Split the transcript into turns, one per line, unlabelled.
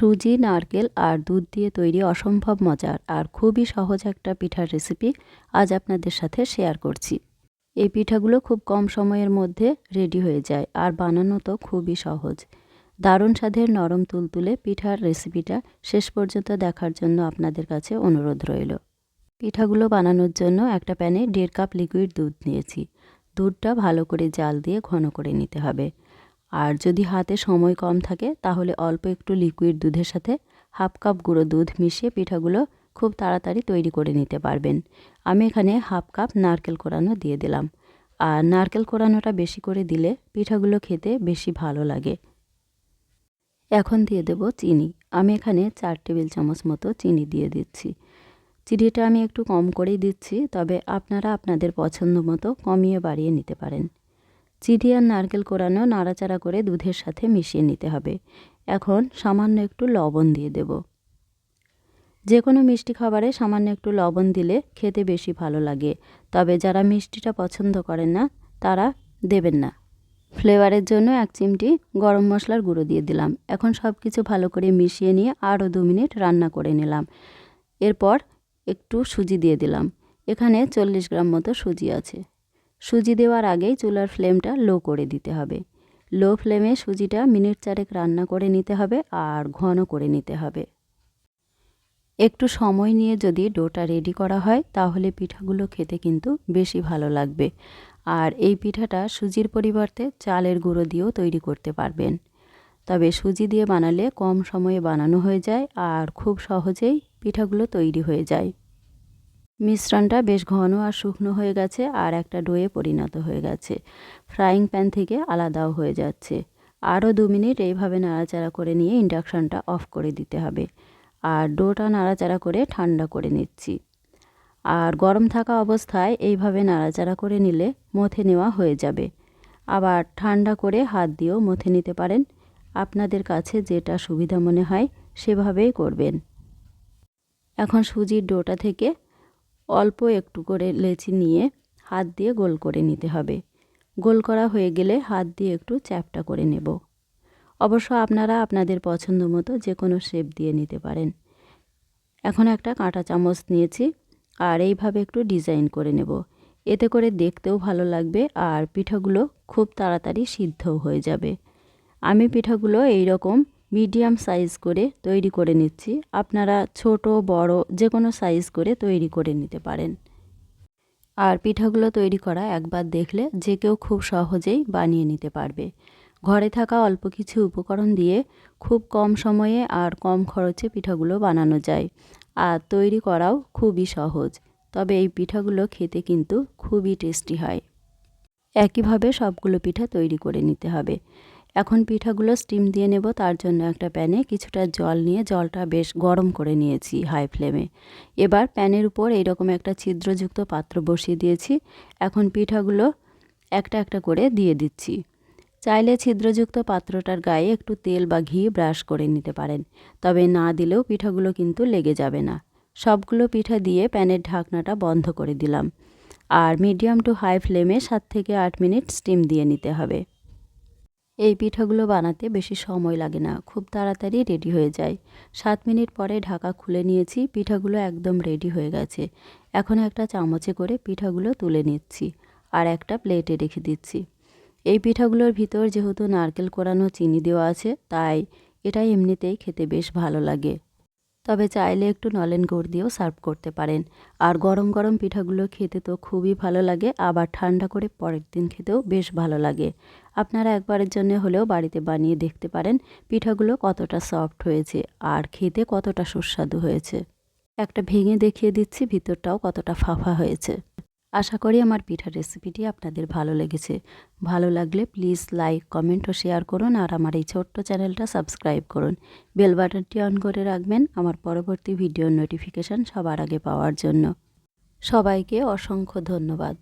সুজি, নারকেল আর দুধ দিয়ে তৈরি অসম্ভব মজার আর খুবই সহজ একটা পিঠার রেসিপি আজ আপনাদের সাথে শেয়ার করছি। এই পিঠাগুলো খুব কম সময়ের মধ্যে রেডি হয়ে যায় আর বানানো তো খুবই সহজ। দারুণ স্বাদের নরম তুলতুলে পিঠার রেসিপিটা শেষ পর্যন্ত দেখার জন্য আপনাদের কাছে অনুরোধ রইল। পিঠাগুলো বানানোর জন্য একটা প্যানে দেড় কাপ লিকুইড দুধ নিয়েছি। দুধটা ভালো করে জাল দিয়ে ঘন করে নিতে হবে। আর যদি হাতে সময় কম থাকে, তাহলে অল্প একটু লিকুইড দুধের সাথে হাফ কাপ গুঁড়ো দুধ মিশিয়ে পিঠাগুলো খুব তাড়াতাড়ি তৈরি করে নিতে পারবেন। আমি এখানে হাফ কাপ নারকেল কোরানো দিয়ে দিলাম। আর নারকেল কোরানোটা বেশি করে দিলে পিঠাগুলো খেতে বেশি ভালো লাগে। এখন দিয়ে দেব চিনি। আমি এখানে চার টেবিল চামচ মতো চিনি দিয়ে দিচ্ছি। চিনিটা আমি একটু কম করেই দিচ্ছি, তবে আপনারা আপনাদের পছন্দ মতো কমিয়ে বাড়িয়ে নিতে পারেন। চিনি আর নারকেল কোরানো নাড়াচাড়া করে দুধের সাথে মিশিয়ে নিতে হবে। এখন সামান্য একটু লবণ দিয়ে দেব। যে কোনো মিষ্টি খাবারে সামান্য একটু লবণ দিলে খেতে বেশি ভালো লাগে, তবে যারা মিষ্টিটা পছন্দ করেন না, তারা দেবেন না। ফ্লেভারের জন্য এক চিমটি গরম মশলার গুঁড়ো দিয়ে দিলাম। এখন সব কিছু ভালো করে মিশিয়ে নিয়ে আরও দু মিনিট রান্না করে নিলাম। এরপর একটু সুজি দিয়ে দিলাম। এখানে চল্লিশ গ্রাম মতো সুজি আছে। সুজি দেওয়ার আগেই চুলার ফ্লেমটা লো করে দিতে হবে। লো ফ্লেমে সুজিটা মিনিট চারেক রান্না করে নিতে হবে আর ঘন করে নিতে হবে। একটু সময় নিয়ে যদি ডোটা রেডি করা হয় তাহলে পিঠাগুলো খেতে কিন্তু বেশি ভালো লাগবে। আর এই পিঠাটা সুজির পরিবর্তে চালের গুঁড়ো দিয়েও তৈরি করতে পারবেন। তবে সুজি দিয়ে বানালে কম সময়ে বানানো হয়ে যায় আর খুব সহজেই পিঠাগুলো তৈরি হয়ে যায়। মিশ্রণটা বেশ ঘন আর শুকনো হয়ে গেছে আর একটা ডোয়ে পরিণত হয়ে গেছে। ফ্রাইং প্যান থেকে আলাদাও হয়ে যাচ্ছে। আরও দু মিনিট এইভাবে নাড়াচাড়া করে নিয়ে ইন্ডাকশানটা অফ করে দিতে হবে। আর ডোটা নাড়াচাড়া করে ঠান্ডা করে নিচ্ছি। আর গরম থাকা অবস্থায় এইভাবে নাড়াচাড়া করে নিলে মথে নেওয়া হয়ে যাবে। আবার ঠান্ডা করে হাত দিয়েও মথে নিতে পারেন। আপনাদের কাছে যেটা সুবিধা মনে হয় সেভাবেই করবেন। এখন সুজির ডোটা থেকে অল্প একটু করে লেচি নিয়ে হাত দিয়ে গোল করে নিতে হবে। গোল করা হয়ে গেলে হাত দিয়ে একটু চ্যাপটা করে নেব। অবশ্য আপনারা আপনাদের পছন্দ মতো যে কোনো শেপ দিয়ে নিতে পারেন। এখন একটা কাঁটা চামচ নিয়েছি আর এইভাবে একটু ডিজাইন করে নেব। এতে করে দেখতেও ভালো লাগবে আর পিঠাগুলো খুব তাড়াতাড়ি সিদ্ধও হয়ে যাবে। আমি পিঠাগুলো এই রকম মিডিয়াম সাইজ করে তৈরি করে নিচ্ছি। আপনারা ছোট, বড় যে কোনো সাইজ করে তৈরি করে নিতে পারেন। আর পিঠাগুলো তৈরি করা একবার দেখলে যে কেউ খুব সহজেই বানিয়ে নিতে পারবে। ঘরে থাকা অল্প কিছু উপকরণ দিয়ে খুব কম সময়ে আর কম খরচে পিঠাগুলো বানানো যায়। আর তৈরি করাও খুবই সহজ, তবে এই পিঠাগুলো খেতে কিন্তু খুবই টেস্টি হয়। একইভাবে সবগুলো পিঠা তৈরি করে নিতে হবে। এখন পিঠাগুলো স্টিম দিয়ে নেব, তার জন্য একটা প্যানে কিছুটা জল নিয়ে জলটা বেশ গরম করে নিয়েছি হাই ফ্লেমে এবার প্যানের উপর এইরকম একটা ছিদ্রযুক্ত পাত্র বসিয়ে দিয়েছি, এখন পিঠাগুলো একটা একটা করে দিয়ে দিচ্ছি। চাইলে ছিদ্রযুক্ত পাত্রটার গায়ে একটু তেল বা ঘি ব্রাশ করে নিতে পারেন, তবে না দিলেও পিঠাগুলো কিন্তু লেগে যাবে না। সবগুলো পিঠা দিয়ে প্যানের ঢাকনাটা বন্ধ করে দিলাম। আর মিডিয়াম টু হাই ফ্লেমে সাত থেকে আট মিনিট স্টিম দিয়ে নিতে হবে। এই পিঠাগুলো বানাতে বেশি সময় লাগে না, খুব তাড়াতাড়ি রেডি হয়ে যায়। সাত মিনিট পরে ঢাকা খুলে নিয়েছি, পিঠাগুলো একদম রেডি হয়ে গেছে। এখন একটা চামচে করে পিঠাগুলো তুলে নিচ্ছি আর একটা প্লেটে রেখে দিচ্ছি। এই পিঠাগুলোর ভিতর যেহেতু নারকেল কোরানো চিনি দেওয়া আছে, তাই এটা এমনিতেই খেতে বেশ ভালো লাগে। তবে চাইলে একটু নলেন গুড় দিয়েও সার্ভ করতে পারেন। আর গরম গরম পিঠাগুলো খেতে তো খুবই ভালো লাগে, আবার ঠান্ডা করে পরের দিন খেতেও বেশ ভালো লাগে। আপনারা একবারের জন্য হলেও বাড়িতে বানিয়ে দেখতে পারেন পিঠাগুলো কতটা সফট হয়েছে আর খেতে কতটা সুস্বাদু হয়েছে। একটা ভেঙে দেখিয়ে দিচ্ছি, ভিতরটাও কতটা ফাফা হয়েছে। আশা করি আমার পিঠার রেসিপিটি আপনাদের ভালো লেগেছে। ভালো লাগলে প্লিজ লাইক কমেন্ট ও শেয়ার করুন আর আমার এই ছোট্ট চ্যানেলটা সাবস্ক্রাইব করুন। বেল বাটনটি অন করে রাখবেন আমার পরবর্তী ভিডিওর নোটিফিকেশান সবার আগে পাওয়ার জন্য। সবাইকে অসংখ্য ধন্যবাদ।